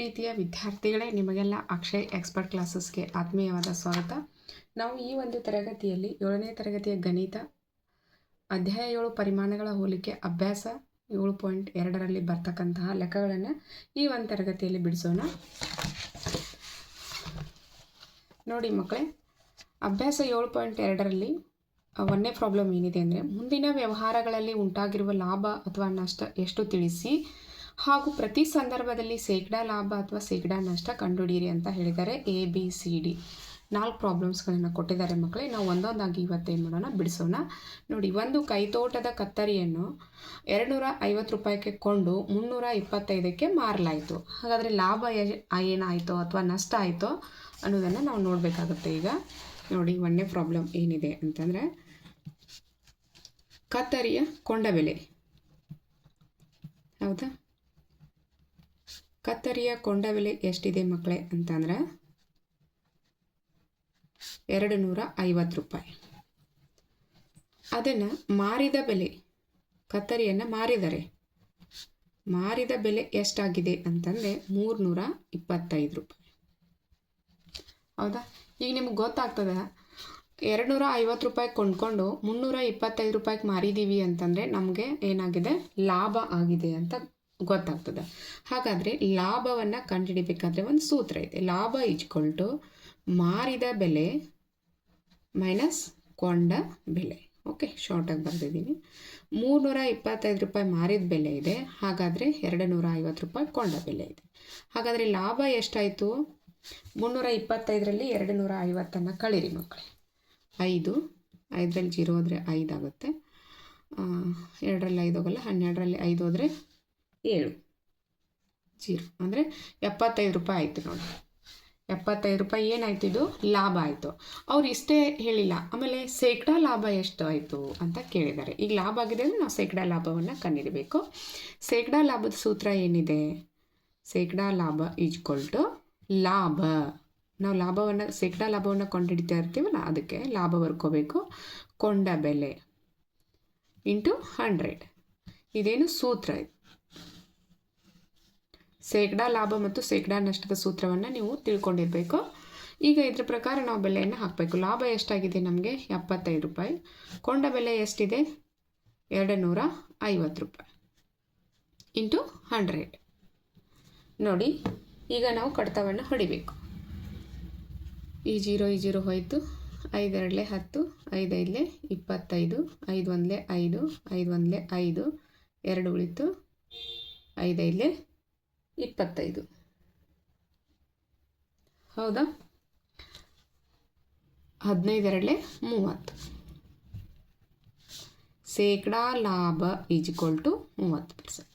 ಪ್ರೀತಿಯ ವಿದ್ಯಾರ್ಥಿಗಳೇ ನಿಮಗೆಲ್ಲ ಅಕ್ಷಯ್ ಎಕ್ಸ್ಪರ್ಟ್ ಕ್ಲಾಸಸ್ಗೆ ಆತ್ಮೀಯವಾದ ಸ್ವಾಗತ. ನಾವು ಈ ಒಂದು ತರಗತಿಯಲ್ಲಿ ಏಳನೇ ತರಗತಿಯ ಗಣಿತ, ಅಧ್ಯಾಯ ಏಳು ಪರಿಮಾಣಗಳ ಹೋಲಿಕೆ, ಅಭ್ಯಾಸ ಏಳು ಪಾಯಿಂಟ್ ಎರಡರಲ್ಲಿ ಬರ್ತಕ್ಕಂತಹ ಲೆಕ್ಕಗಳನ್ನು ಈ ಒಂದು ತರಗತಿಯಲ್ಲಿ ಬಿಡಿಸೋಣ. ನೋಡಿ ಮಕ್ಕಳೇ, ಅಭ್ಯಾಸ ಏಳು ಪಾಯಿಂಟ್ ಎರಡರಲ್ಲಿ ಒಂದೇ ಪ್ರಾಬ್ಲಮ್ ಏನಿದೆ ಅಂದರೆ, ಮುಂದಿನ ವ್ಯವಹಾರಗಳಲ್ಲಿ ಉಂಟಾಗಿರುವ ಲಾಭ ಅಥವಾ ನಷ್ಟ ಎಷ್ಟು ತಿಳಿಸಿ ಹಾಗೂ ಪ್ರತಿ ಸಂದರ್ಭದಲ್ಲಿ ಶೇಕಡಾ ಲಾಭ ಅಥವಾ ಶೇಕಡಾ ನಷ್ಟ ಕಂಡುಹಿಡಿಯಿರಿ ಅಂತ ಹೇಳಿದ್ದಾರೆ ಎ ಬಿ ಸಿ ಡಿ ನಾಲ್ಕು ಪ್ರಾಬ್ಲಮ್ಸ್ಗಳನ್ನು ಕೊಟ್ಟಿದ್ದಾರೆ ಮಕ್ಕಳೇ. ನಾವು ಒಂದೊಂದಾಗಿ ಇವತ್ತೇನು ಮಾಡೋಣ? ಬಿಡಿಸೋಣ. ನೋಡಿ, ಒಂದು ಕೈತೋಟದ ಕತ್ತರಿಯನ್ನು ಎರಡುನೂರ ಐವತ್ತು ರೂಪಾಯಿಗೆ ಕೊಂಡು ಮುನ್ನೂರ ಇಪ್ಪತ್ತೈದಕ್ಕೆ ಮಾರಲಾಯಿತು. ಹಾಗಾದರೆ ಲಾಭ ಏನಾಯಿತು ಅಥವಾ ನಷ್ಟ ಆಯಿತೋ ಅನ್ನೋದನ್ನು ನಾವು ನೋಡಬೇಕಾಗುತ್ತೆ ಈಗ. ನೋಡಿ ಒಂದೇ ಪ್ರಾಬ್ಲಮ್ ಏನಿದೆ ಅಂತಂದರೆ ಕತ್ತರಿಯ ಕೊಂಡ ಬೆಲೆ. ಹೌದಾ? ಕತ್ತರಿಯ ಕೊಂಡ ಬೆಲೆ ಎಷ್ಟಿದೆ ಮಕ್ಕಳೇ ಅಂತಂದ್ರೆ ಎರಡು ನೂರ ಐವತ್ತು ರೂಪಾಯಿ. ಅದನ್ನು ಮಾರಿದ ಬೆಲೆ, ಕತ್ತರಿಯನ್ನು ಮಾರಿದರೆ ಮಾರಿದ ಬೆಲೆ ಎಷ್ಟಾಗಿದೆ ಅಂತಂದರೆ ಮೂರುನೂರ ಇಪ್ಪತ್ತೈದು ರೂಪಾಯಿ. ಹೌದಾ? ಈಗ ನಿಮ್ಗೆ ಗೊತ್ತಾಗ್ತದ ಎರಡು ನೂರ ಐವತ್ತು ರೂಪಾಯಿ ಕೊಂಡ್ಕೊಂಡು ಮುನ್ನೂರ ಇಪ್ಪತ್ತೈದು ರೂಪಾಯಿಗೆ ಮಾರಿದ್ದೀವಿ ಅಂತಂದರೆ ನಮಗೆ ಏನಾಗಿದೆ? ಲಾಭ ಆಗಿದೆ ಅಂತ ಗೊತ್ತಾಗ್ತದೆ. ಹಾಗಾದರೆ ಲಾಭವನ್ನು ಕಂಡುಹಿಡಿಬೇಕಾದ್ರೆ ಒಂದು ಸೂತ್ರ ಇದೆ. ಲಾಭ ಇಜ್ಕೊಳ್ಟು ಮಾರಿದ ಬೆಲೆ ಮೈನಸ್ ಕೊಂಡ ಬೆಲೆ. ಓಕೆ ಶಾರ್ಟಾಗಿ ಬರೆದಿದ್ದೀನಿ. ಮೂರ್ನೂರ ಇಪ್ಪತ್ತೈದು ರೂಪಾಯಿ ಮಾರಿದ ಬೆಲೆ ಇದೆ. ಹಾಗಾದರೆ ಎರಡು ನೂರ ಐವತ್ತು ರೂಪಾಯಿ ಕೊಂಡ ಬೆಲೆ ಇದೆ. ಹಾಗಾದರೆ ಲಾಭ ಎಷ್ಟಾಯಿತು? ಮುನ್ನೂರ ಇಪ್ಪತ್ತೈದರಲ್ಲಿ ಎರಡು ನೂರ ಐವತ್ತನ್ನು ಕಳೀರಿ ಮಕ್ಕಳೇ. ಐದು, ಐದರಲ್ಲಿ ಜೀರೋ ಆದರೆ ಐದಾಗುತ್ತೆ ಎರಡರಲ್ಲಿ ಐದು ಹೋಗಲ್ಲ, ಹನ್ನೆರಡರಲ್ಲಿ ಐದು ಹೋದರೆ ಏಳು. ಜೀರೋ. ಅಂದರೆ ಎಪ್ಪತ್ತೈದು ರೂಪಾಯಿ ಆಯಿತು ನೋಡಿ. ಎಪ್ಪತ್ತೈದು ರೂಪಾಯಿ ಏನಾಯ್ತು ಇದು? ಲಾಭ ಆಯಿತು. ಅವ್ರು ಇಷ್ಟೇ ಹೇಳಿಲ್ಲ. ಆಮೇಲೆ ಶೇಕಡಾ ಲಾಭ ಎಷ್ಟು ಆಯಿತು ಅಂತ ಕೇಳಿದ್ದಾರೆ. ಈಗ ಲಾಭ ಆಗಿದೆ ಅಂದರೆ ನಾವು ಶೇಕಡಾ ಲಾಭವನ್ನು ಕಂಡಿಡಬೇಕು ಶೇಕಡಾ ಲಾಭದ ಸೂತ್ರ ಏನಿದೆ? ಶೇಕಡಾ ಲಾಭ ಈಜ್ಕೊಲ್ ಟು ಲಾಭ. ನಾವು ಲಾಭವನ್ನು, ಶೇಕಡಾ ಲಾಭವನ್ನು ಕಂಡುಹಿಡಿತಾ ಇರ್ತೀವಲ್ಲ, ಅದಕ್ಕೆ ಲಾಭ ಬರ್ಕೋಬೇಕು. ಕೊಂಡ ಬೆಲೆ ಇಂಟು ಹಂಡ್ರೆಡ್. ಇದೇನು ಸೂತ್ರ ಇದು. ಶೇಕಡಾ ಲಾಭ ಮತ್ತು ಶೇಕಡಾ ನಷ್ಟದ ಸೂತ್ರವನ್ನು ನೀವು ತಿಳ್ಕೊಂಡಿರಬೇಕು. ಈಗ ಇದ್ರ ಪ್ರಕಾರ ನಾವು ಬೆಲೆಯನ್ನು ಹಾಕಬೇಕು. ಲಾಭ ಎಷ್ಟಾಗಿದೆ ನಮಗೆ? ಎಪ್ಪತ್ತೈದು ರೂಪಾಯಿ. ಕೊಂಡ ಬೆಲೆ ಎಷ್ಟಿದೆ? ಎರಡು ನೂರ ಐವತ್ತು ರೂಪಾಯಿ. Into hundred. ನೋಡಿ, ಈಗ ನಾವು ಕಡತವನ್ನು ಹೊಡಿಬೇಕು. ಈ ಜೀರೋ ಈ ಜೀರೋ ಹೋಯಿತು. ಐದೆರಡಲೆ ಹತ್ತು ಐದೈದಲೆ ಇಪ್ಪತ್ತೈದು, ಐದು ಒಂದಲೆ ಐದು ಐದು ಒಂದಲೆ ಐದು, ಎರಡು ಉಳಿತು. ಐದೈದಲೆ ಇಪ್ಪತ್ತೈದು. ಹೌದಾ? ಹದಿನೈದರಲ್ಲೇ ಮೂವತ್ತು. ಶೇಕಡಾ ಲಾಭ ಈಕ್ವಲ್ ಟು ಮೂವತ್ತು ಪರ್ಸೆಂಟ್.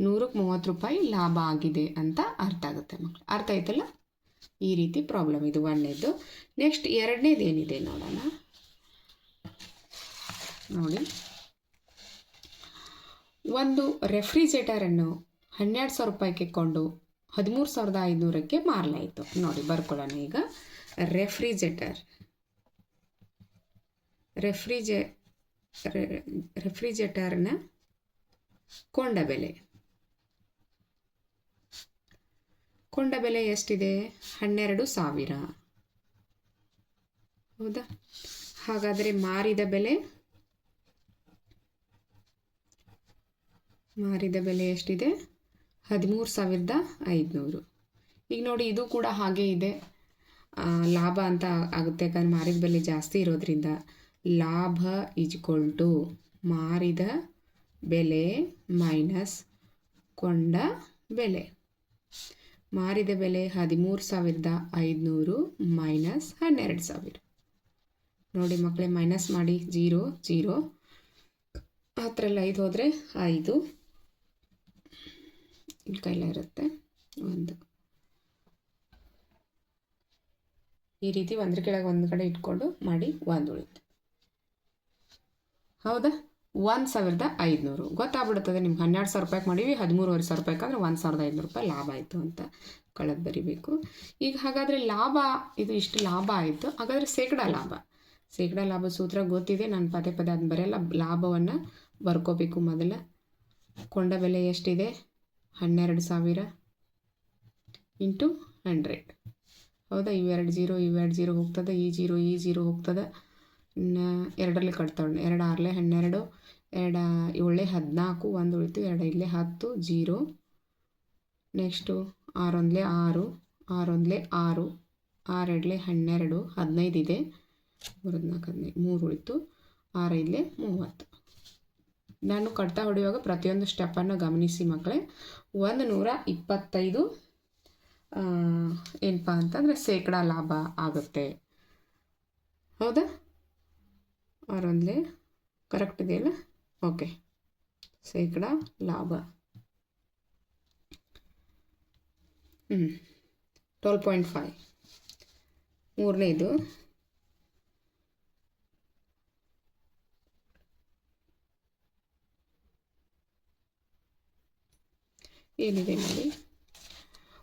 ನೂರಕ್ಕೆ ಮೂವತ್ತು ರೂಪಾಯಿ ಲಾಭ ಆಗಿದೆ ಅಂತ ಅರ್ಥ ಆಗುತ್ತೆ ಮಕ್ಕಳು ಅರ್ಥ ಆಯ್ತಲ್ಲ? ಈ ರೀತಿ ಪ್ರಾಬ್ಲಮ್ ಇದು ಒಂದನೇದು ನೆಕ್ಸ್ಟ್ ಎರಡನೇದು ಏನಿದೆ ನೋಡೋಣ. ನೋಡಿ. ಒಂದು ರೆಫ್ರಿಜರೇಟರನ್ನು ಹನ್ನೆರಡು ಸಾವಿರ ರೂಪಾಯಿಗೆ ಕೊಂಡು ಹದಿಮೂರು ಸಾವಿರದ ಐದುನೂರಕ್ಕೆ ಮಾರಲಾಯಿತು. ನೋಡಿ, ಬರ್ಕೊಳ್ಳೋಣ ಈಗ. ರೆಫ್ರಿಜರೇಟರ್. ರೆಫ್ರಿಜೆ ರೆಫ್ರಿಜರೇಟರ್ನ ಕೊಂಡ ಬೆಲೆ. ಕೊಂಡ ಬೆಲೆ ಎಷ್ಟಿದೆ? ಹನ್ನೆರಡು ಸಾವಿರ. ಹೌದಾ? ಹಾಗಾದರೆ ಮಾರಿದ ಬೆಲೆ? ಮಾರಿದ ಬೆಲೆ ಎಷ್ಟಿದೆ? ಹದಿಮೂರು ಸಾವಿರದ ಐದುನೂರು. ಈಗ ನೋಡಿ ಇದು ಕೂಡ ಹಾಗೆ ಇದೆ. ಲಾಭ ಅಂತ ಆಗುತ್ತೆ. ಯಾಕಂದ್ರೆ ಮಾರಿದ ಬೆಲೆ ಜಾಸ್ತಿ ಇರೋದ್ರಿಂದ ಲಾಭ ಈಜ್ಕೊಲ್ ಟು ಮಾರಿದ ಬೆಲೆ ಮೈನಸ್ ಕೊಂಡ ಬೆಲೆ. ಮಾರಿದ ಬೆಲೆ ಹದಿಮೂರು ಸಾವಿರದ ಐದುನೂರು ಮೈನಸ್ ಹನ್ನೆರಡು ಸಾವಿರ. ನೋಡಿ ಮಕ್ಕಳೇ, ಮೈನಸ್ ಮಾಡಿ, ಜೀರೋ ಜೀರೋ. ಹತ್ತರಲ್ಲಿ ಐದು ಹೋದರೆ ಐದು. ಇಲ್ಲಿ ಕೈಲ ಇರುತ್ತೆ. ಒಂದು. ಈ ರೀತಿ ಒಂದ್ರ ಕೆಳಗೆ ಒಂದು ಕಡೆ ಇಟ್ಕೊಂಡು ಮಾಡಿ ಒಂದು ಉಳಿತು ಹೌದಾ? ಒಂದು ಸಾವಿರದ ಐದುನೂರು. ಗೊತ್ತಾಗ್ಬಿಡುತ್ತದೆ ನಿಮ್ಗೆ ಹನ್ನೆರಡು ಸಾವಿರ ರೂಪಾಯಿಗೆ ಮಾಡೀವಿ, ಹದಿಮೂರುವರೆ ಸಾವಿರ ರೂಪಾಯಿಗೆ ಅಂದರೆ ಒಂದು ಸಾವಿರದ ಐದುನೂರು ರೂಪಾಯಿ ಲಾಭ ಆಯಿತು ಅಂತ ಕಳೆದು ಬರಿಬೇಕು. ಈಗ ಹಾಗಾದರೆ ಲಾಭ, ಇದು ಇಷ್ಟು ಲಾಭ ಆಯಿತು. ಹಾಗಾದರೆ ಶೇಕಡ ಲಾಭ. ಶೇಕಡ ಲಾಭ ಸೂತ್ರ ಗೊತ್ತಿದೆ, ನಾನು ಪದೇ ಪದೇ ಅದನ್ನ ಬರೆಯಲ್ಲ. ಲಾಭವನ್ನು ಬರ್ಕೋಬೇಕು ಮೊದಲ. ಕೊಂಡ ಬೆಲೆ ಎಷ್ಟಿದೆ? ಹನ್ನೆರಡು ಸಾವಿರ ಇಂಟು ಹಂಡ್ರೆಡ್. ಹೌದಾ? ಇವೆರಡು ಜೀರೋ ಇವೆರಡು ಜೀರೋ ಹೋಗ್ತದೆ, ಈ ಜೀರೋ ಈ ಜೀರೋ ಹೋಗ್ತದೆ. ಎರಡರಲ್ಲಿ ಕಟ್ತಾಳೆ. ಎರಡು ಆರಲೆ ಹನ್ನೆರಡು, ಎರಡು ಏಳೆ ಹದಿನಾಲ್ಕು, ಒಂದು ಉಳಿತು ಎರಡು ಇಲ್ಲೇ ಹತ್ತು, ಜೀರೋ. ನೆಕ್ಸ್ಟು ಆರೊಂದಲೆ ಆರು ಆರೊಂದಲೆ ಆರು, ಆರೆಡಲೆ ಹನ್ನೆರಡು, ಹದಿನೈದು ಇದೆ. ಮೂರು ಹದಿನಾಲ್ಕು ಹದಿನೈದು, ಮೂರು ಉಳಿತು, ಆರೈದಲೆ ಮೂವತ್ತು. ನಾನು ಕಟ್ತಾ ಹೊಡೆಯುವಾಗ ಪ್ರತಿಯೊಂದು ಸ್ಟೆಪ್ಪನ್ನು ಗಮನಿಸಿ ಮಕ್ಕಳೇ. ಒಂದು ನೂರ ಇಪ್ಪತ್ತೈದು ಏನಪ್ಪ ಅಂತಂದರೆ ಶೇಕಡ ಲಾಭ ಆಗುತ್ತೆ. ಹೌದಾ? ಆರೊಂದಲೇ ಕರೆಕ್ಟ್ ಇದೆಯಲ್ಲ? ಓಕೆ ಶೇಕಡ ಲಾಭ. ಹ್ಞೂ ಟ್ವೆಲ್ ಪಾಯಿಂಟ್ ಫೈವ್ ಮೂರನೇದು ಏನಿದೆ ನೋಡಿ.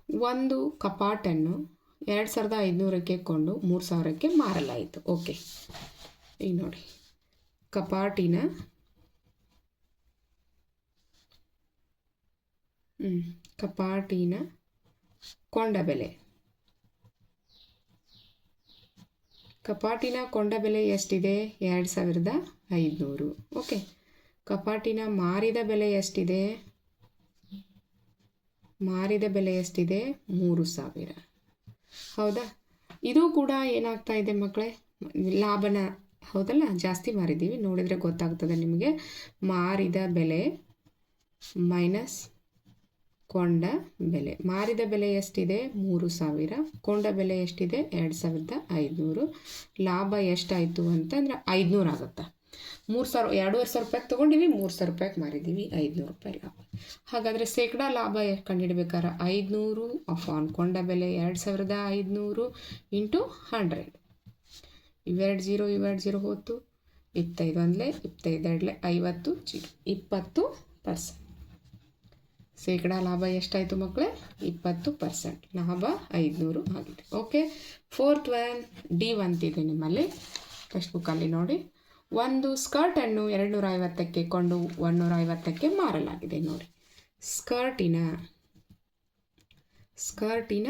ಒಂದು ಕಪಾಟನ್ನು ಎರಡು ಸಾವಿರದ ಐದುನೂರಕ್ಕೆ ಕೊಂಡು ಮೂರು ಸಾವಿರಕ್ಕೆ ಮಾರಲಾಯಿತು. ಓಕೆ. ಈಗ ನೋಡಿ. ಕಪಾಟಿನ ಕಪಾಟಿನ ಕೊಂಡ ಬೆಲೆ. ಕಪಾಟಿನ ಕೊಂಡ ಬೆಲೆ ಎಷ್ಟಿದೆ? ಎರಡು ಸಾವಿರದ ಐದುನೂರು. ಓಕೆ. ಕಪಾಟಿನ ಮಾರಿದ ಬೆಲೆ ಎಷ್ಟಿದೆ? ಮಾರಿದ ಬೆಲೆ ಎಷ್ಟಿದೆ? ಮೂರು ಸಾವಿರ. ಹೌದಾ? ಇದು ಕೂಡ ಏನಾಗ್ತಾ ಇದೆ ಮಕ್ಕಳೇ ಲಾಭನ, ಹೌದಲ್ಲ? ಜಾಸ್ತಿ ಮಾರಿದ್ದೀವಿ. ನೋಡಿದರೆ ಗೊತ್ತಾಗ್ತದೆ ನಿಮಗೆ. ಮಾರಿದ ಬೆಲೆ ಮೈನಸ್ ಕೊಂಡ ಬೆಲೆ. ಮಾರಿದ ಬೆಲೆ ಎಷ್ಟಿದೆ? ಮೂರು ಸಾವಿರ. ಕೊಂಡ ಬೆಲೆ ಎಷ್ಟಿದೆ? ಎರಡು ಸಾವಿರದ ಐದುನೂರು ಲಾಭ ಎಷ್ಟಾಯಿತು ಅಂತಂದ್ರೆ ಐದುನೂರು ಆಗುತ್ತೆ. ಮೂರು ಸಾವಿರ ಎರಡೂವರೆ ಸಾವಿರ ರೂಪಾಯಿಗೆ ತೊಗೊಂಡಿವಿ, ಮೂರು ಸಾವಿರ ರೂಪಾಯಿಗೆ ಮಾರಿದ್ದೀವಿ ಐದುನೂರು ರೂಪಾಯಿ ಲಾಭ. ಹಾಗಾದರೆ ಶೇಕಡ ಲಾಭ ಕಂಡುಹಿಡ್ಬೇಕಾದ್ರೆ ಐದುನೂರು ಆಫ್ ಅನ್ಕೊಂಡ ಬೆಲೆ ಎರಡು ಸಾವಿರದ ಐದುನೂರು ಇಂಟು ಹಂಡ್ರೆಡ್. ಇವೆರಡು ಜೀರೋ ಇವೆರಡು ಜೀರೋ ಹೋತು ಇಪ್ಪತ್ತೈದು ಒಂದಲೇ ಇಪ್ಪತ್ತೈದು ಎರಡಲೆ ಐವತ್ತು ಜಿ ಇಪ್ಪತ್ತು ಪರ್ಸೆಂಟ್ ಶೇಕಡ ಲಾಭ ಎಷ್ಟಾಯಿತು ಮಕ್ಕಳೇ ಇಪ್ಪತ್ತು ಪರ್ಸೆಂಟ್ ಲಾಭ ಐದುನೂರು ಆಗಿದೆ. ಓಕೆ ಫೋರ್ತ್ ಒನ್ ಡಿ ಒಂತಿದೆ ನಿಮ್ಮಲ್ಲಿ. ಟೆಕ್ಸ್ಟ್ ಬುಕ್ಕಲ್ಲಿ ನೋಡಿ. ಒಂದು ಸ್ಕರ್ಟನ್ನು ಎರಡು ನೂರ ಐವತ್ತಕ್ಕೆ ಕೊಂಡು ಒಂದುನೂರ ಐವತ್ತಕ್ಕೆ ಮಾರಲಾಗಿದೆ ನೋಡಿ. ಸ್ಕರ್ಟಿನ ಸ್ಕರ್ಟಿನ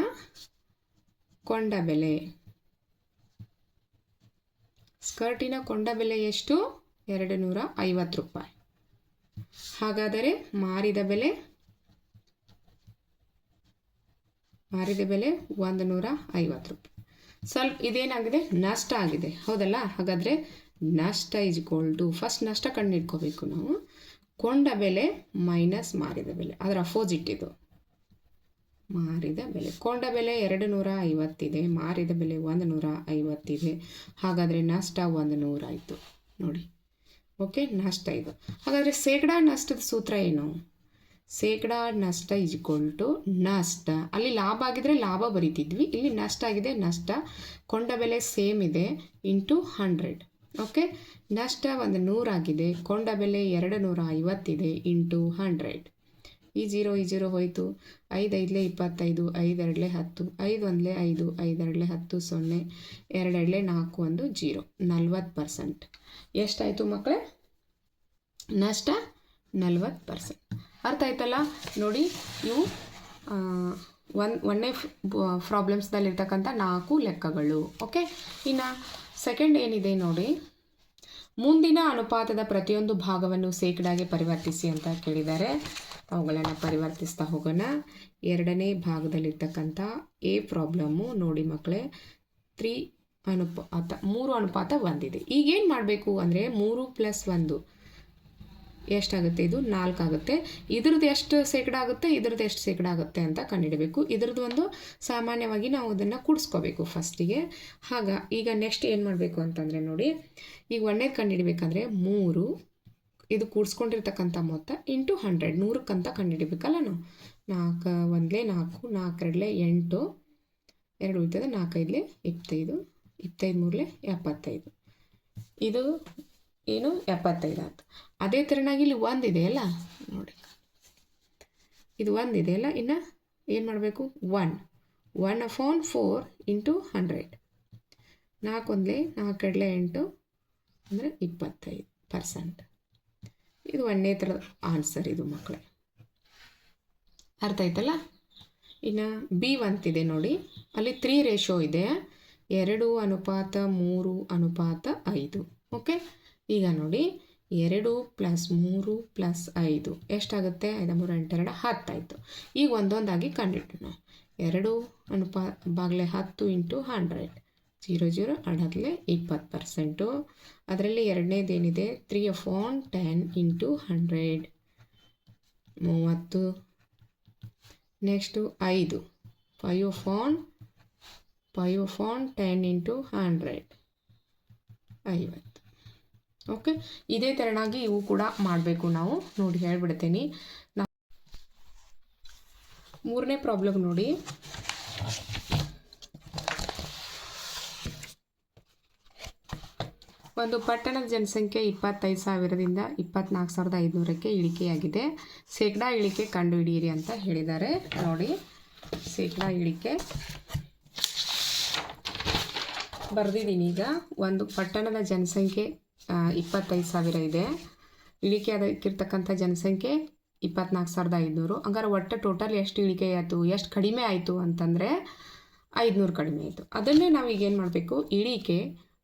ಕೊಂಡ ಬೆಲೆ. ಸ್ಕರ್ಟಿನ ಕೊಂಡ ಬೆಲೆ ಎಷ್ಟು? ಎರಡು ನೂರ ಐವತ್ತು ರೂಪಾಯಿ. ಹಾಗಾದರೆ ಮಾರಿದ ಬೆಲೆ ಮಾರಿದ ಬೆಲೆ ಒಂದು ನೂರ ಐವತ್ತು ರೂಪಾಯಿ. ಸ್ವಲ್ಪ ಇದೇನಾಗಿದೆ? ನಷ್ಟ ಆಗಿದೆ. ಹೌದಲ್ಲ? ಹಾಗಾದರೆ ನಷ್ಟ ಈಕ್ವಲ್ ಟು ಫಸ್ಟ್ ನಷ್ಟ ಕಂಡುಹಿಡ್ಕೋಬೇಕು ನಾವು. ಕೊಂಡ ಬೆಲೆ ಮೈನಸ್ ಮಾರಿದ ಬೆಲೆ. ಅದರ ಅಪೋಸಿಟ್ ಇದು. ಮಾರಿದ ಬೆಲೆ. ಕೊಂಡ ಬೆಲೆ ಎರಡು ನೂರ ಐವತ್ತಿದೆ ಮಾರಿದ ಬೆಲೆ ಒಂದು ನೂರ ಐವತ್ತಿದೆ ಹಾಗಾದರೆ ನಷ್ಟ ಒಂದು ನೂರಾಯಿತು ನೋಡಿ. ಓಕೆ ನಷ್ಟ ಇದು. ಹಾಗಾದರೆ ಶೇಕಡಾ ನಷ್ಟದ ಸೂತ್ರ ಏನು? ಶೇಕಡಾ ನಷ್ಟ ಇಸ್ ನಷ್ಟ. ಅಲ್ಲಿ ಲಾಭ ಆಗಿದ್ರೆ ಲಾಭ ಬರಿತಿದ್ವಿ. ಇಲ್ಲಿ ನಷ್ಟ ಆಗಿದೆ ನಷ್ಟ. ಕೊಂಡ ಬೆಲೆ ಸೇಮ್ ಇದೆ ಇಂಟು ಹಂಡ್ರೆಡ್ ಓಕೆ ನಷ್ಟ ಒಂದು ನೂರಾಗಿದೆ ಕೊಂಡ ಬೆಲೆ ಎರಡು ನೂರ ಐವತ್ತಿದೆ, ಇಂಟು ಹಂಡ್ರೆಡ್. ಈ ಜೀರೋ ಈ ಜೀರೋ ಹೋಯಿತು. ಐದು ಐದಲೆ ಇಪ್ಪತ್ತೈದು ಐದೆರಡಲೆ ಹತ್ತು, ಐದು ಒಂದಲೆ ಐದು ಐದೆರಡಲೆ ಹತ್ತು ಸೊನ್ನೆ ಎರಡೆರಡಲೆ ನಾಲ್ಕು ಒಂದು ಜೀರೋ. ನಲ್ವತ್ತು ಪರ್ಸೆಂಟ್. ಎಷ್ಟಾಯಿತು ಮಕ್ಕಳೇ ನಷ್ಟ ನಲ್ವತ್ತು ಪರ್ಸೆಂಟ್. ಅರ್ಥ ಆಯ್ತಲ್ಲ? ನೋಡಿ, ಇವು ಒನ್ ಒಂದೇ ಪ್ರಾಬ್ಲಮ್ಸ್ನಲ್ಲಿರ್ತಕ್ಕಂಥ ನಾಲ್ಕು ಲೆಕ್ಕಗಳು. ಓಕೆ ಇನ್ನು ಸೆಕೆಂಡ್ ಏನಿದೆ ನೋಡಿ. ಮುಂದಿನ ಅನುಪಾತದ ಪ್ರತಿಯೊಂದು ಭಾಗವನ್ನು ಶೇಕಡಾಗೆ ಪರಿವರ್ತಿಸಿ ಅಂತ ಕೇಳಿದ್ದಾರೆ. ಅವುಗಳನ್ನು ಪರಿವರ್ತಿಸ್ತಾ ಹೋಗೋಣ. ಎರಡನೇ ಭಾಗದಲ್ಲಿರ್ತಕ್ಕಂಥ ಎ ಪ್ರಾಬ್ಲಮ್ಮು ನೋಡಿ ಮಕ್ಕಳೇ ತ್ರೀ ಅನುಪಾತ ಮೂರು ಅನುಪಾತ ಒಂದಿದೆ. ಈಗೇನು ಮಾಡಬೇಕು ಅಂದರೆ ಮೂರು ಪ್ಲಸ್ ಒಂದು. ಎಷ್ಟಾಗುತ್ತೆ? ಇದು ನಾಲ್ಕು ಆಗುತ್ತೆ ಇದ್ರದ್ದು ಎಷ್ಟು ಶೇಕಡ ಆಗುತ್ತೆ? ಇದ್ರದ್ದು ಎಷ್ಟು ಶೇಕಡ ಆಗುತ್ತೆ ಅಂತ ಕಂಡುಹಿಡಬೇಕು. ಇದ್ರದ್ದು ಒಂದು ಸಾಮಾನ್ಯವಾಗಿ ನಾವು ಅದನ್ನು ಕೂಡಿಸ್ಕೋಬೇಕು ಫಸ್ಟಿಗೆ. ಆಗ ಈಗ ನೆಕ್ಸ್ಟ್ ಏನು ಮಾಡಬೇಕು ಅಂತಂದರೆ ನೋಡಿ, ಈಗ ಒಂದೇದು ಕಂಡುಹಿಡಬೇಕಂದ್ರೆ ಮೂರು, ಇದು ಕೂಡಿಸ್ಕೊಂಡಿರ್ತಕ್ಕಂಥ ಮೊತ್ತ ಇಂಟು ಹಂಡ್ರೆಡ್. ನೂರಕ್ಕಂತ ಕಂಡುಹಿಡಬೇಕಲ್ಲ ನಾವು. ನಾಲ್ಕು, ಒಂದಲೇ ನಾಲ್ಕು ನಾಲ್ಕೆರಡಲೇ ಎಂಟು. ಎರಡು ಉಳಿತದೆ ನಾಲ್ಕೈದಲೇ ಇಪ್ಪತ್ತೈದು. ಇಪ್ಪತ್ತೈದು ಮೂರಲೇ ಎಪ್ಪತ್ತೈದು. ಇದು ಏನು? ಎಪ್ಪತ್ತೈದು ಆಯ್ತು ಅದೇ ಥರನಾಗಿ ಇಲ್ಲಿ ಒಂದಿದೆ ಅಲ್ಲ? ನೋಡಿ. ಇದು ಒಂದಿದೆ ಅಲ್ಲ? ಇನ್ನು ಏನು ಮಾಡಬೇಕು? One. One upon four into hundred ನಾಲ್ಕು ಒಂದಲೇ ನಾಲ್ಕೆರಡಲೇ ಎಂಟು, ಅಂದರೆ ಇಪ್ಪತ್ತೈದು ಪರ್ಸೆಂಟ್ ಇದು ಒಂದೇ ಥರದ ಆನ್ಸರ್ ಇದು ಮಕ್ಕಳೇ ಅರ್ಥ ಆಯ್ತಲ್ಲ? ಇನ್ನು ಬಿ ಅಂತಿದೆ ನೋಡಿ. ಅಲ್ಲಿ ತ್ರೀ ರೇಷೋ ಇದೆ. ಎರಡು ಅನುಪಾತ, ಮೂರು ಅನುಪಾತ, ಐದು. ಓಕೆ ಈಗ ನೋಡಿ, ಎರಡು ಪ್ಲಸ್ ಮೂರು ಪ್ಲಸ್ ಐದು. ಎಷ್ಟಾಗುತ್ತೆ? ಐದು, ಮೂರು ಎಂಟೆರಡು ಹತ್ತಾಯಿತು. ಈಗ ಒಂದೊಂದಾಗಿ ಕಂಡಿಟ್ಟು ಎರಡು ಅನುಪ, ಬಾಗಲೇ ಹತ್ತು ಇಂಟು ಹಂಡ್ರೆಡ್. ಜೀರೋ ಜೀರೋ ಅಡಗಲೆ ಇಪ್ಪತ್ತು ಪರ್ಸೆಂಟು. ಅದರಲ್ಲಿ ಎರಡನೇದೇನಿದೆ three upon ten into hundred. ಮೂವತ್ತು. ನೆಕ್ಸ್ಟು ಐದು. Five upon five upon ten into hundred. ಐವತ್ತು. ಓಕೆ ಇದೇ ತೆರನಾಗಿ ಇವು ಕೂಡ ಮಾಡಬೇಕು ನಾವು. ನೋಡಿ, ಹೇಳ್ಬಿಡ್ತೀನಿ. ನಾ ಮೂರನೇ ಪ್ರಾಬ್ಲಮ್ ನೋಡಿ. ಒಂದು ಪಟ್ಟಣದ ಜನಸಂಖ್ಯೆ ಇಪ್ಪತ್ತೈದು ಸಾವಿರದಿಂದ ಇಪ್ಪತ್ನಾಲ್ಕು ಸಾವಿರದ ಐದುನೂರಕ್ಕೆ ಇಳಿಕೆಯಾಗಿದೆ. ಶೇಕಡಾ ಇಳಿಕೆ ಕಂಡುಹಿಡಿಯಿರಿ ಅಂತ ಹೇಳಿದ್ದಾರೆ. ನೋಡಿ, ಶೇಕಡಾ ಇಳಿಕೆ. ಬರೆದಿದ್ದೀನಿ ಈಗ. ಒಂದು ಪಟ್ಟಣದ ಜನಸಂಖ್ಯೆ ಇಪ್ಪತ್ತೈದು ಸಾವಿರ ಇದೆ. ಇಳಿಕೆ ಅದಕ್ಕಿರ್ತಕ್ಕಂಥ ಜನಸಂಖ್ಯೆ ಇಪ್ಪತ್ನಾಲ್ಕು ಸಾವಿರದ ಐದುನೂರು. ಹಂಗಾರೆ ಒಟ್ಟು ಟೋಟಲ್ ಎಷ್ಟು ಇಳಿಕೆ ಆಯಿತು, ಎಷ್ಟು ಕಡಿಮೆ ಆಯಿತು ಅಂತಂದರೆ ಐದುನೂರು ಕಡಿಮೆ ಆಯಿತು. ಅದನ್ನೇ ನಾವು ಈಗ ಏನು ಮಾಡಬೇಕು, ಇಳಿಕೆ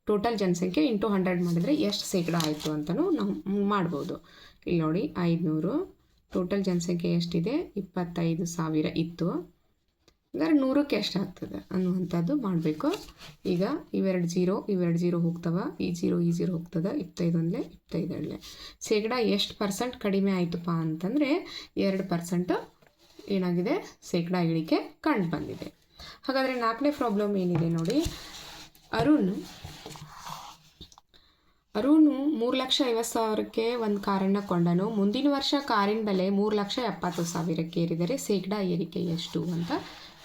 ಟೋಟಲ್ ಜನಸಂಖ್ಯೆ ಇಂಟು ಹಂಡ್ರೆಡ್ ಮಾಡಿದರೆ ಎಷ್ಟು ಶೇಕಡ ಆಯಿತು ಅಂತಲೂ ನಾವು ಮಾಡ್ಬೋದು. ಇಲ್ಲಿ ನೋಡಿ, ಐದುನೂರು ಟೋಟಲ್ ಜನಸಂಖ್ಯೆ ಎಷ್ಟಿದೆ, ಇಪ್ಪತ್ತೈದು ಸಾವಿರ ಇತ್ತು. ಹಂಗಾರೆ ನೂರಕ್ಕೆ ಎಷ್ಟಾಗ್ತದೆ ಅನ್ನುವಂಥದ್ದು ಮಾಡಬೇಕು. ಈಗ ಇವೆರಡು ಜೀರೋ ಇವೆರಡು ಜೀರೋ ಹೋಗ್ತವೆ. ಈ ಜೀರೋ ಈ ಜೀರೋ ಹೋಗ್ತದೆ. ಇಪ್ಪತ್ತೈದು ಒಂದೇ ಇಪ್ಪತ್ತೈದು ಎರಡಲೇ ಶೇಕಡ ಎಷ್ಟು ಪರ್ಸೆಂಟ್ ಕಡಿಮೆ ಆಯಿತಪ್ಪ ಅಂತಂದರೆ ಎರಡು ಪರ್ಸೆಂಟು ಏನಾಗಿದೆ? ಶೇಕಡ ಇಳಿಕೆ ಕಂಡು ಬಂದಿದೆ. ಹಾಗಾದರೆ ನಾಲ್ಕನೇ ಪ್ರಾಬ್ಲಮ್ ಏನಿದೆ ನೋಡಿ. ಅರುಣ್ ಅರುಣ್ ಮೂರು ಲಕ್ಷ ಐವತ್ತು ಸಾವಿರಕ್ಕೆ ಒಂದು ಕಾರನ್ನು ಕೊಂಡನು. ಮುಂದಿನ ವರ್ಷ ಕಾರಿನ ಬೆಲೆ ಮೂರು ಲಕ್ಷ ಎಪ್ಪತ್ತು ಸಾವಿರಕ್ಕೆ ಏರಿದರೆ ಶೇಕಡ ಏರಿಕೆ ಎಷ್ಟು ಅಂತ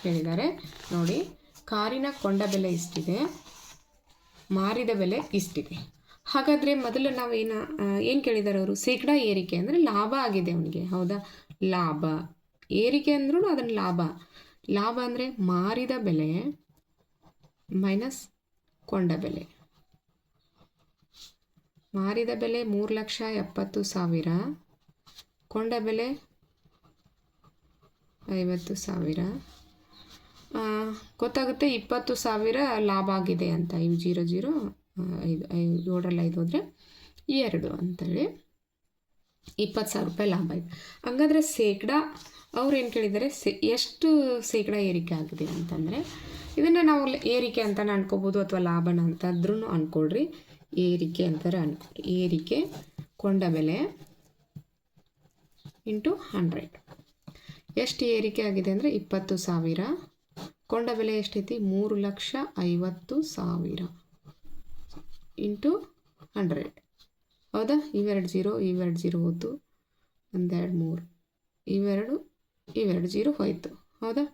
ಹೇಳಿದ್ದಾರೆ ನೋಡಿ, ಕಾರಿನ ಕೊಂಡ ಬೆಲೆ ಇಷ್ಟಿದೆ, ಮಾರಿದ ಬೆಲೆ ಇಷ್ಟಿದೆ. ಹಾಗಾದರೆ ಮೊದಲು ನಾವೇನು ಏನು ಕೇಳಿದ್ದಾರೆ ಅವರು? ಶೇಕಡ ಏರಿಕೆ ಅಂದರೆ ಲಾಭ ಆಗಿದೆ ಅವನಿಗೆ, ಹೌದಾ? ಲಾಭ. ಏರಿಕೆ ಅಂದ್ರೂ ಅದನ್ನು ಲಾಭ. ಲಾಭ ಅಂದರೆ ಮಾರಿದ ಬೆಲೆ ಮೈನಸ್ ಕೊಂಡ ಬೆಲೆ. ಮಾರಿದ ಬೆಲೆ ಮೂರು ಲಕ್ಷ ಎಪ್ಪತ್ತು ಸಾವಿರ, ಕೊಂಡ ಬೆಲೆ ಐವತ್ತು ಸಾವಿರ. ಗೊತ್ತಾಗುತ್ತೆ ಇಪ್ಪತ್ತು ಸಾವಿರ ಲಾಭ ಆಗಿದೆ ಅಂತ. ಇವು ಜೀರೋ ಜೀರೋ ಐದು ಐದು, ಏಳರಲ್ಲಿ ಐದು ಹೋದರೆ ಎರಡು ಅಂತೇಳಿ. ಇಪ್ಪತ್ತು ಸಾವಿರ ರೂಪಾಯಿ ಲಾಭ ಇದೆ. ಹಂಗಾದ್ರೆ ಶೇಕಡ, ಅವ್ರು ಏನು ಕೇಳಿದ್ದಾರೆ? ಸೆ ಎಷ್ಟು ಶೇಕಡ ಏರಿಕೆ ಆಗಿದೆ ಅಂತಂದರೆ, ಇದನ್ನು ನಾವು ಏರಿಕೆ ಅಂತಲೇ ಅನ್ಕೋಬೋದು ಅಥವಾ ಲಾಭನ ಅಂತಾದ್ರೂ ಅಂದ್ಕೊಳ್ರಿ ಏರಿಕೆ ಅಂತಾರೆ ಅನ್ಕೊಳ್ರಿ ಏರಿಕೆ ಕೊಂಡ ಬೆಲೆ ಇಂಟು ಹಂಡ್ರೆಡ್. ಎಷ್ಟು ಏರಿಕೆ ಆಗಿದೆ ಅಂದರೆ ಇಪ್ಪತ್ತು ಸಾವಿರ ಕೊಂಡ ಬೆಲೆ ಎಷ್ಟೈತಿ? ಮೂರು ಲಕ್ಷ ಐವತ್ತು ಸಾವಿರ. Into hundred. ಹೌದಾ? ಇವೆರಡು ಜೀರೋ ಇವೆರಡು ಜೀರೋ ಹೋಯ್ತು. ಒಂದೆರಡು ಮೂರು. ಇವೆರಡು ಇವೆರಡು ಜೀರೋ ಹೋಯ್ತು. ಹೌದಾ?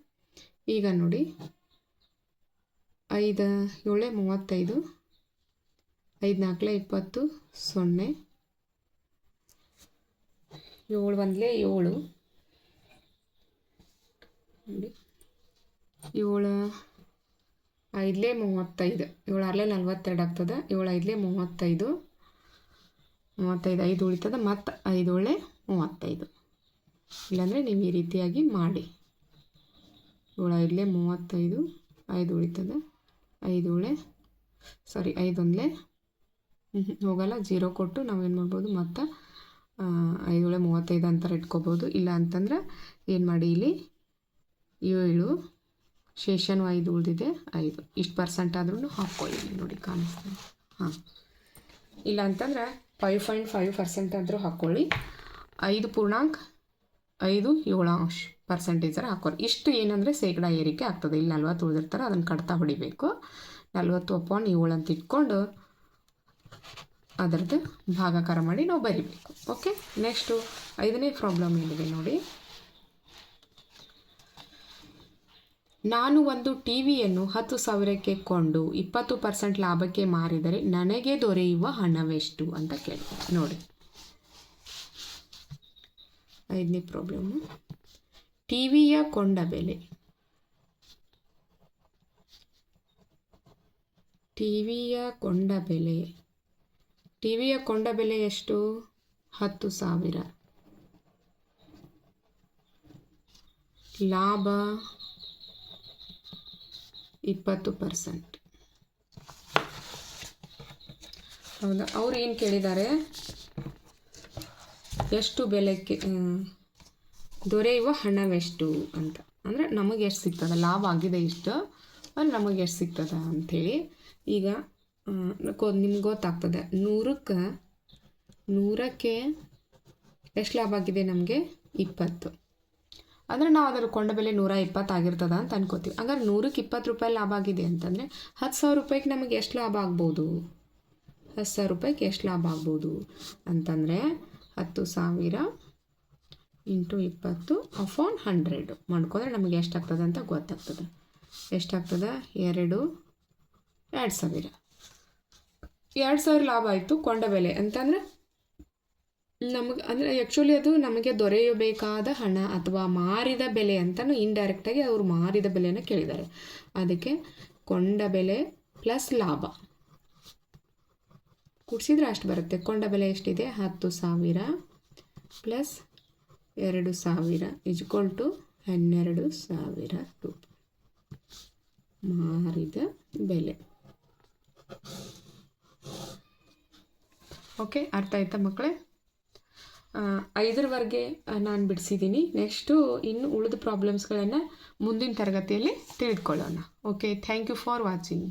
ಈಗ ನೋಡಿ. ಐದು, ಏಳೆ, ಮೂವತ್ತೈದು, ಐದು ನಾಲ್ಕಲೆ ಇಪ್ಪತ್ತು, ಸೊನ್ನೆ, ಏಳು ಒಂದಲೇ ಏಳು ನೋಡಿ ಏಳು ಐದಲೇ ಮೂವತ್ತೈದು. ಏಳು ಆರಲೇ ನಲ್ವತ್ತೆರಡು ಆಗ್ತದೆ. ಏಳು ಐದಲೇ ಮೂವತ್ತೈದು. ಮೂವತ್ತೈದು ಐದು ಉಳಿತದ. ಮತ್ತು ಐದು ಒಳ್ಳೆ ಮೂವತ್ತೈದು. ಇಲ್ಲಾಂದರೆ ನೀವು ಈ ರೀತಿಯಾಗಿ ಮಾಡಿ. ಏಳು ಐದಲೇ ಮೂವತ್ತೈದು, ಐದು ಉಳಿತದ. ಐದು ಒಳ್ಳೆ ಸಾರಿ ಐದೊಂದಲೇ ಹೋಗಲ್ಲ. ಜೀರೋ ಕೊಟ್ಟು ನಾವೇನು ಮಾಡ್ಬೋದು? ಮತ್ತು ಐದು ಒಳ್ಳೆ ಮೂವತ್ತೈದು ಅಂತಾರೆ ಇಟ್ಕೋಬೋದು. ಇಲ್ಲ ಅಂತಂದ್ರೆ ಏನು ಮಾಡಿ ಇಲ್ಲಿ? ಏಳು. ಶೇಷನು ಐದು ಉಳಿದಿದೆ. ಐದು. ಇಷ್ಟು ಪರ್ಸೆಂಟ್ ಆದ್ರೂ ಹಾಕ್ಕೊಳ್ಳಿ ನೋಡಿ ಕಾಣಿಸ್ತದೆ ಹಾಂ. ಇಲ್ಲ ಅಂತಂದ್ರೆ ಫೈವ್ ಪಾಯಿಂಟ್ ಫೈವ್ ಪರ್ಸೆಂಟ್ ಆದರೂ ಹಾಕ್ಕೊಳ್ಳಿ. ಐದು ಪೂರ್ಣಾಂಕ ಐದು ಏಳಾಂಶ ಪರ್ಸೆಂಟೇಜರ ಹಾಕ್ಕೊಳ್ಳಿ. ಇಷ್ಟು ಏನಂದರೆ ಶೇಕಡ ಏರಿಕೆ ಆಗ್ತದೆ. ಇಲ್ಲಿ ನಲ್ವತ್ತು ಉಳಿದಿರ್ತಾರೆ, ಅದನ್ನು ಕಡ್ತಾ ಹೊಡಿಬೇಕು. ನಲ್ವತ್ತು ಅಪಾನ್ ಏಳು ಅಂತ ಇಟ್ಕೊಂಡು ಅದರದ್ದು ಭಾಗಾಕಾರ ಮಾಡಿ ನಾವು ಬರಿಬೇಕು. ಓಕೆ ನೆಕ್ಸ್ಟು ಐದನೇ ಪ್ರಾಬ್ಲಮ್ ಏನಿದೆ ನೋಡಿ. ನಾನು ಒಂದು ಟಿ ವಿಯನ್ನು ಹತ್ತು ಸಾವಿರಕ್ಕೆ ಕೊಂಡು ಇಪ್ಪತ್ತು ಪರ್ಸೆಂಟ್ ಲಾಭಕ್ಕೆ ಮಾರಿದರೆ ನನಗೆ ದೊರೆಯುವ ಹಣವೆಷ್ಟು ಅಂತ ಕೇಳ್ತಾರೆ ನೋಡಿ. ಐದನೇ ಪ್ರಾಬ್ಲಮ್ಮು ಟಿ ವಿಯ ಕೊಂಡ ಬೆಲೆ. ಟಿ ವಿಯ ಕೊಂಡ ಬೆಲೆ. ಟಿ ವಿಯ ಕೊಂಡ ಬೆಲೆ ಎಷ್ಟು? ಹತ್ತು ಸಾವಿರ. ಲಾಭ ಇಪ್ಪತ್ತು ಪರ್ಸೆಂಟ್. ಹೌದಾ? ಅವ್ರು ಏನು ಕೇಳಿದ್ದಾರೆ? ಎಷ್ಟು ಬೆಲೆಗೆ ದೊರೆಯುವ ಹಣವೆಷ್ಟು ಅಂತ. ಅಂದರೆ ನಮಗೆ ಎಷ್ಟು ಸಿಗ್ತದೆ? ಲಾಭ ಆಗಿದೆ ಇಷ್ಟು ಅಲ್ಲಿ ನಮಗೆ ಎಷ್ಟು ಸಿಗ್ತದೆ ಅಂಥೇಳಿ. ಈಗ ನಿಮ್ಗೆ ಗೊತ್ತಾಗ್ತದೆ. ನೂರಕ್ಕೆ ನೂರಕ್ಕೆ ಎಷ್ಟು ಲಾಭ ಆಗಿದೆ ನಮಗೆ? ಇಪ್ಪತ್ತು. ಅಂದರೆ ನಾವು ಅದರ ಕೊಂಡ ಬೆಲೆ ನೂರ ಇಪ್ಪತ್ತು ಆಗಿರ್ತದ ಅಂತ ಅನ್ಕೋತೀವಿ. ಹಂಗಾರೆ ನೂರಕ್ಕೆ ಇಪ್ಪತ್ತು ರೂಪಾಯಿ ಲಾಭ ಆಗಿದೆ ಅಂತಂದರೆ ಹತ್ತು ಸಾವಿರ ರೂಪಾಯಿಗೆ ನಮಗೆ ಎಷ್ಟು ಲಾಭ ಆಗ್ಬೋದು? ಹತ್ತು ಸಾವಿರ ರೂಪಾಯಿಗೆ ಎಷ್ಟು ಲಾಭ ಆಗ್ಬೋದು ಅಂತಂದರೆ ಹತ್ತು ಸಾವಿರ ಇಂಟು ಇಪ್ಪತ್ತು ಅಫೋನ್ ಹಂಡ್ರೆಡ್ ಮಾಡ್ಕೊಂಡ್ರೆ ನಮಗೆ ಎಷ್ಟಾಗ್ತದೆ ಅಂತ ಗೊತ್ತಾಗ್ತದೆ. ಎಷ್ಟಾಗ್ತದೆ ಎರಡು ಎರಡು ಸಾವಿರ. ಎರಡು ಸಾವಿರ ಲಾಭ ಆಯಿತು ಕೊಂಡ ಬೆಲೆ. ಅಂತಂದರೆ ನಮಗೆ, ಅಂದರೆ ಆ್ಯಕ್ಚುಲಿ ಅದು ನಮಗೆ ದೊರೆಯಬೇಕಾದ ಹಣ ಅಥವಾ ಮಾರಿದ ಬೆಲೆ ಅಂತಲೂ ಇಂಡೈರೆಕ್ಟಾಗಿ ಅವರು ಮಾರಿದ ಬೆಲೆಯನ್ನು ಕೇಳಿದ್ದಾರೆ ಅದಕ್ಕೆ ಕೊಂಡ ಬೆಲೆ ಪ್ಲಸ್ ಲಾಭ. ಕೂಡಿಸಿದ್ರೆ ಅಷ್ಟು ಬರುತ್ತೆ. ಕೊಂಡ ಬೆಲೆ ಎಷ್ಟಿದೆ? ಹತ್ತು ಸಾವಿರ ಪ್ಲಸ್ ಎರಡು ಸಾವಿರ ಇಜ್ಕೊಲ್ ಟು ಹನ್ನೆರಡು ಸಾವಿರ ರೂಪಾಯಿ ಮಾರಿದ ಬೆಲೆ. ಓಕೆ ಅರ್ಥ ಆಯ್ತಾ ಮಕ್ಕಳೇ? ಐದರವರೆಗೆ ನಾನು ಬಿಡಿಸಿದ್ದೀನಿ ನೆಕ್ಸ್ಟು ಇನ್ನು ಉಳಿದ ಪ್ರಾಬ್ಲಮ್ಸ್ಗಳನ್ನು ಮುಂದಿನ ತರಗತಿಯಲ್ಲಿ ತಿಳಿದುಕೊಳ್ಳೋಣ. Okay thank you for watching